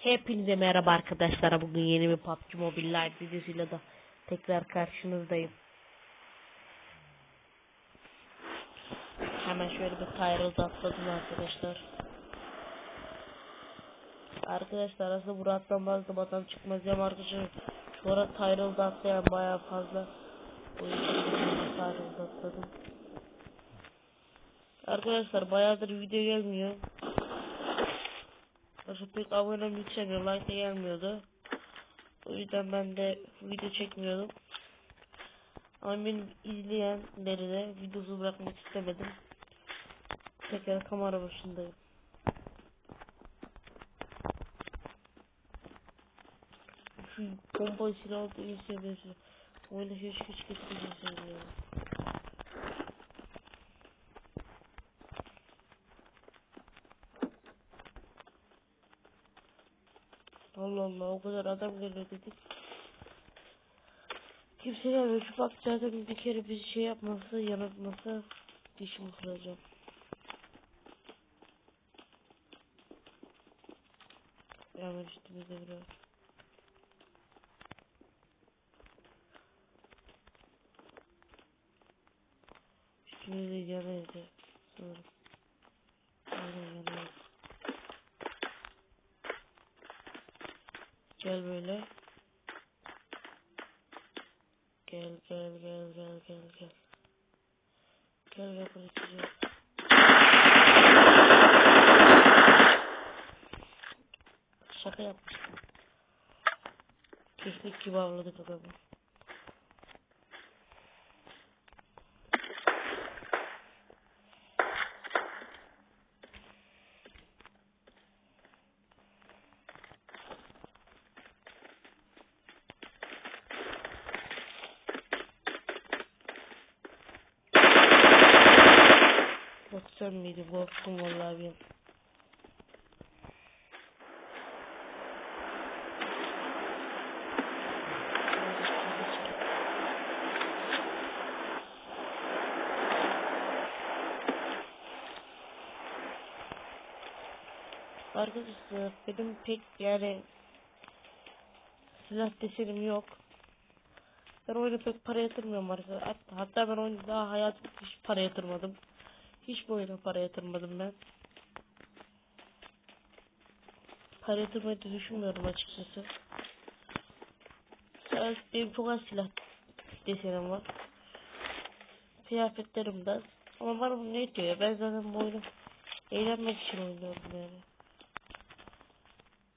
Hepinize merhaba arkadaşlar. Bugün yeni bir PUBG Mobile Live videosuyla da tekrar karşınızdayım. Hemen şöyle bir Tyrell'da atladım arkadaşlar. Arkadaşlar aslında burada atlamazdım adam çıkmaz ya arkadaşlar. Şu ara Tyrell'da atlayan bayağı fazla. O yüzden atladım. Arkadaşlar bayağıdır video gelmiyor. Başka pek abonem yükselmiyor. Like de gelmiyordu. O yüzden ben de video çekmiyordum. Ama benim izleyenleri de videosu bırakmak istemedim. Tekrar kamera başındayım. Şu bomba silahı da iyi seviyorsun. Oyunu hiç hiç getirmiyorsun ya. Allah o kadar adam geliyor dedik. Kimse gelmiyor. Şu zaten bir kere bir şey yapmasa yanıltmasa dişimi kıracağım. Hemen üstümüze biraz. Üstümüze ya. Sanırım. Gel böyle. Gel gel gel gel gel gel. Gel gel bırakacağım. Şaka yapmıştım. Keklik gibi avladık adamı. Sen miydi? Korktum vallahi bir. Arkadaşlar benim pek yani silah desenim yok. Ben oyuna pek para yatırmıyorum arkadaşlar. Hatta ben oyuna daha hayatımda hiç para yatırmadım. Hiç bu oyuna para yatırmadım ben. Para yatırmayı düşünmüyorum açıkçası. Benim çok az silah desenim var. Kıyafetlerim de. Ama bana bu ne diyor ya? Ben zaten bu oyunu eğlenmek için oynuyorum yani.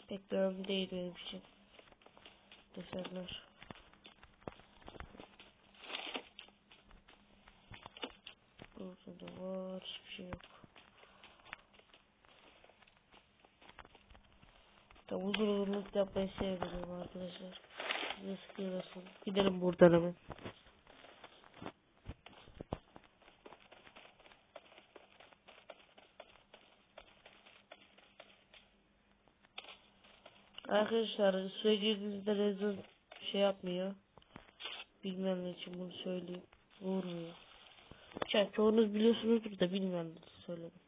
Pek de önemli değil benim için. Desenler. Burada da var. Hiçbir şey yok. Uzun uzun loot yapmayı sevmiyorum arkadaşlar. Size sıkıyorsun. Gidelim buradan hemen. Arkadaşlar söylediğinizde rezon şey yapmıyor. Bilmem ne için bunu söyleyeyim. Vurmuyor. Ya çoğunuz biliyorsunuzdur da ne söyledim.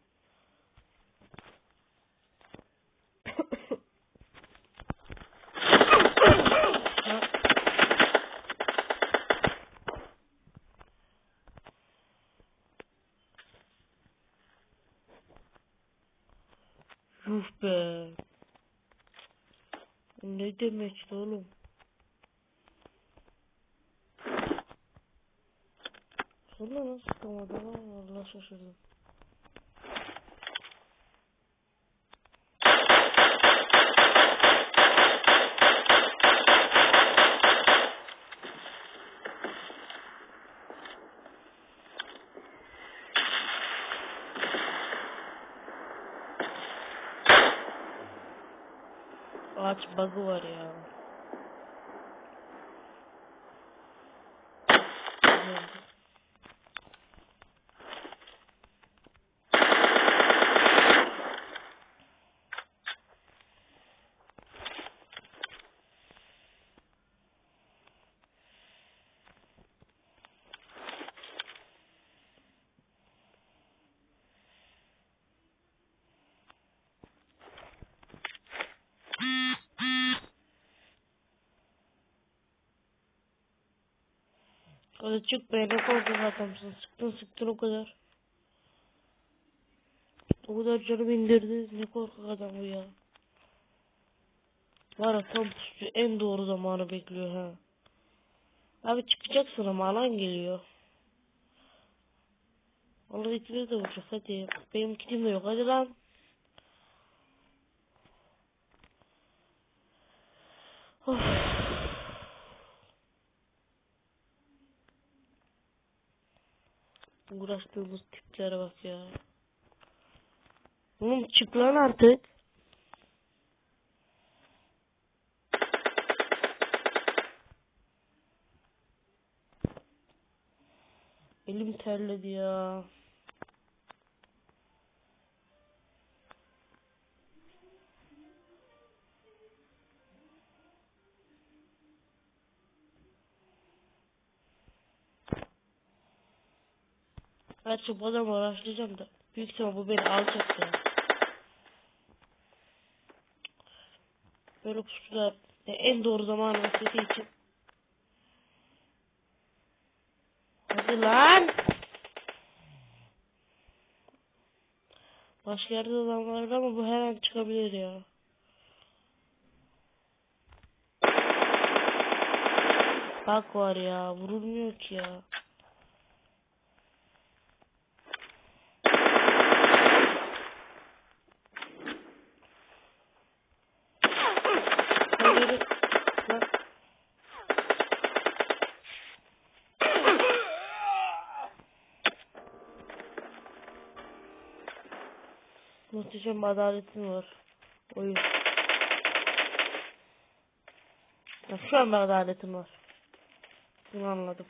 Yuh be. Ne demekti oğlum? Sonra nasıl çıkamadı lan? Vallahi şaşırdım. Ağaç Hadi çık be ne korkak adamsın. Sıktın sıktın o kadar. O kadar canımı indirdi. Ne korkak adam bu ya. Var tam pusucu en doğru zamanı bekliyor ha. Abi çıkacaksın ama alan geliyor. Allah ikimiz de vuracak hadi. Benim kitim de yok hadi lan. Uğraştığımız tiplere bak ya. Oğlum çık lan artık. Elim terledi ya. Gerçi bu adamı araştıracağım da. Büyük ihtimal bu beni alacak ya. Böyle pusular en doğru zamanı beklediği için. Hadi lan. Başka yerde olan var ama bu her an çıkabilir ya. Bak var ya vurulmuyor ki ya. Muhteşem adaletin var. Oyun. Ya şu an adaletim var. Bunu anladım.